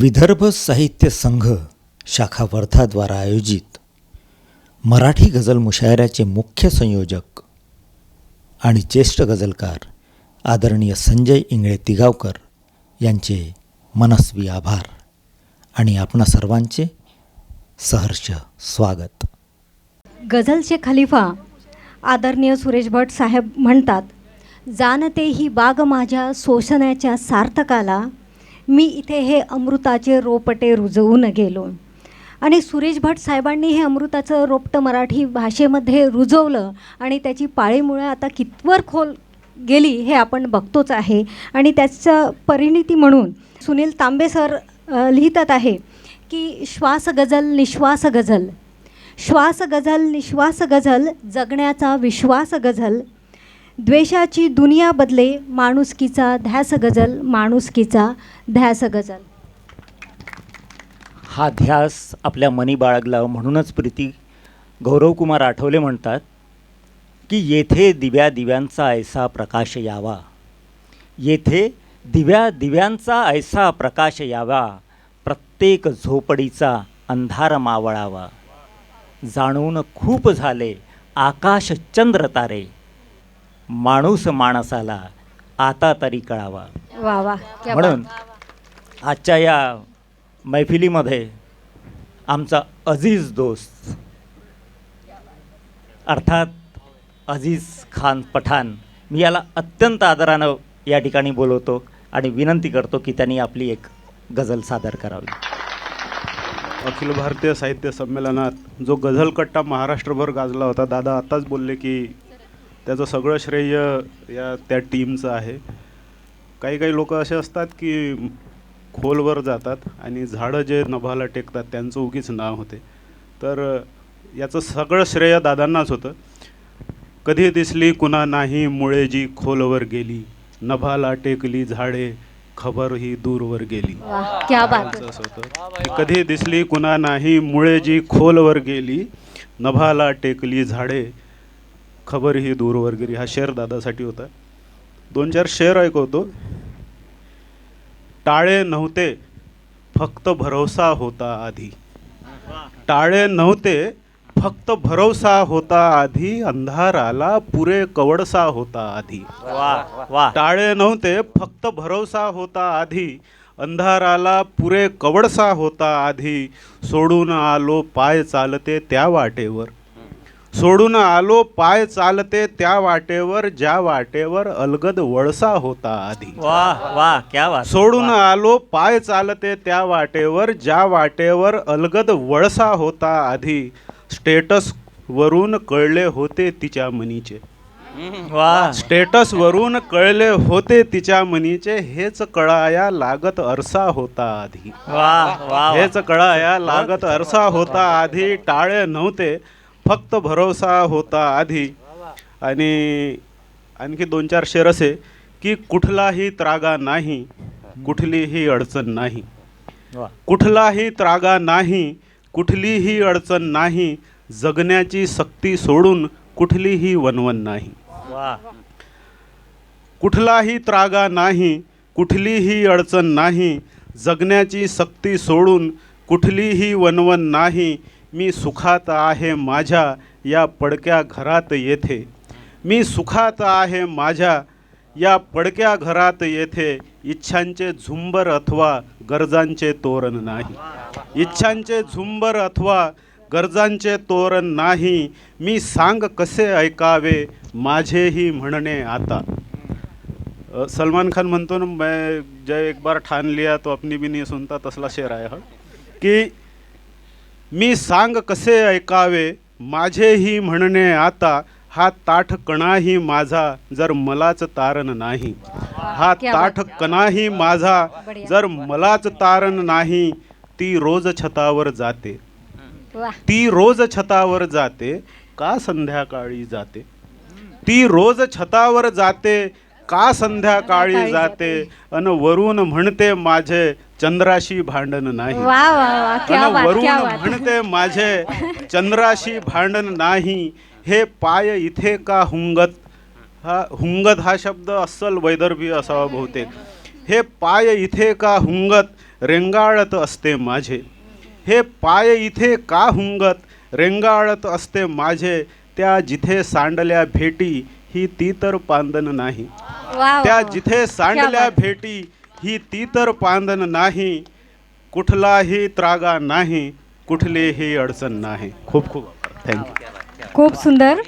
विदर्भ साहित्य संघ शाखा वर्धाद्वारा आयोजित मराठी गझल मुशायऱ्याचे मुख्य संयोजक आणि ज्येष्ठ गझलकार आदरणीय संजय इंगळे तिगावकर यांचे मनस्वी आभार आणि आपणा सर्वांचे सहर्ष स्वागत. गझलचे खलिफा आदरणीय सुरेश भट साहेब म्हणतात जाणते ही बाग माझ्या शोषणाच्या सार्थकाला मी इथे हे अमृताचे रोपटे रुजवून गेलो. आणि सुरेश भट साहेबांनी हे अमृताचं रोपटं मराठी भाषेमध्ये रुजवलं आणि त्याची पाळीमुळे आता कितवर खोल गेली हे आपण बघतोच आहे. आणि त्याचं परिणिती म्हणून सुनील तांबे सर लिहितात आहे की श्वास गझल निश्वास गझल. श्वास गझल निश्वास गझल जगण्याचा विश्वास गझल द्वेषाची दुनिया बदले माणुसकीचा ध्यास गजल माणुसकीचा ध्यास गजल हा ध्यास आपल्या मनी बाळगला म्हणूनच प्रीती गौरवकुमार आठवले म्हणतात की येथे दिव्या दिव्यांचा ऐसा प्रकाश यावा. येथे दिव्या दिव्यांचा ऐसा प्रकाश यावा. प्रत्येक झोपडीचा अंधार मावळावा. जाणून खूप झाले आकाश चंद्र तारे. माणूस माणसाला आता तरी कळावा. वा वा. क्या म्हणून. आजच्या या मैफिलीमध्ये आमचा अजीज दोस्त अर्थात अजीज खान पठाण मी याला अत्यंत आदरानं या ठिकाणी बोलवतो आणि विनंती करतो की त्यांनी आपली एक गझल सादर करावी. अखिल भारतीय साहित्य संमेलनात जो गझल कट्टा महाराष्ट्रभर गाजला होता दादा आत्ताच बोलले की त्याचं सगळं श्रेय या त्या टीमचं आहे. काही काही लोक असे असतात की खोलवर जातात आणि झाडं जे नभाला टेकतात त्यांचं उगीच नाव होते. तर याचं सगळं श्रेय दादांनाच होतं. कधी दिसली कुणा नाही मुळे जी खोलवर गेली. नभाला टेकली झाडे खबर ही दूरवर गेली. क्या बात. असं होतं. कधी दिसली कुणा नाही मुळे जी खोलवर गेली. नभाला टेकली झाडे खबर ही दूरवर गेली हा शेर दादासाठी होता. दोन चार शेर ऐकवतो. टाळे नव्हते फक्त भरोसा होता आधी. टाळे नव्हते फक्त भरोसा होता आधी अंधार आला पुरे कवडसा होता आधी. टाळे नव्हते फक्त भरोसा होता आधी अंधाराला पुरे कवडसा होता आधी. सोडून आलो पाय चालते त्या वाटेवर. सोडून आलो पाय चालते त्या वाटेवर ज्या वाटेवर अलगद वळसा होता आधी. वा वा क्या वा सोडून आलो पाय चालते त्या वाटेवर ज्या वाटेवर अलगद वळसा होता आधी. स्टेटस वरून कळले होते तिच्या मनीचे वा. स्टेटस वरून कळले होते तिच्या मनीचे हेच कळाया लागत अरसा होता आधी. वा वा. हेच कळाया लागत अरसा होता आधी. टाळे नव्हते फक्त भरोसा होता आधी. आणि आणखी दोन चार शेर असे की कुठलाही त्रागा नाही कुठलीही अडचण नाही. कुठलाही त्रागा नाही कुठलीही अडचण नाही जगण्याची सक्ती सोडून कुठलीही वनवन नाही. कुठलाही त्रागा नाही कुठलीही अडचण नाही जगण्याची सक्ती सोडून कुठलीही वनवन नाही मी सुखात आहे माझ्या या पडक्या घरात येथे. मी सुखात आहे माझ्या या पडक्या घरात येथे. इच्छांचे झुंबर अथवा गरजांचे तोरण नाही. इच्छांचे झुंबर अथवा गरजांचे तोरण नाही. मी सांग कसे ऐकावे माझेही म्हणणे आता. सलमान खान म्हणतो ना मैं जय एक बार ठान लिया तो अपनी भी नहीं सुनता तसला शेर आहे हा. की मी सांग कसे ऐकावे? माझेही म्हणणे आता हा ताठ कणाही माझा जर मलाच तारण नाही. हा ताठ. कणाही माझा. जर मलाच तारण नाही ती रोज छतावर जाते. ती रोज छतावर जाते का संध्याकाळी जाते? ती रोज छतावर जाते का संध्याकाळी जाते? अन वरून म्हणते माझे चंद्राशी भांडण नाही. वा वा वा क्या अन बात वरून क्या बात. म्हणते माझे चंद्राशी भांडण नाही. हे पाय इथे का हुंगत? हा हुंगत हा शब्द अस्सल वैदर्भी असावा बहुतेक. हे पाय इथे का हुंगत? रेंगाळत असते माझे. हे पाय इथे का हुंगत? रेंगाळत असते माझे. त्या जिथे सांडल्या भेटी ही ती तर पांदन नाही. त्या जिथे सांडल्या. भेटी ही ती तर पांदन नाही कुठलाही त्रागा नाही कुठलीही अडचण नाही. खूप खूप थँक्यू खूप सुंदर.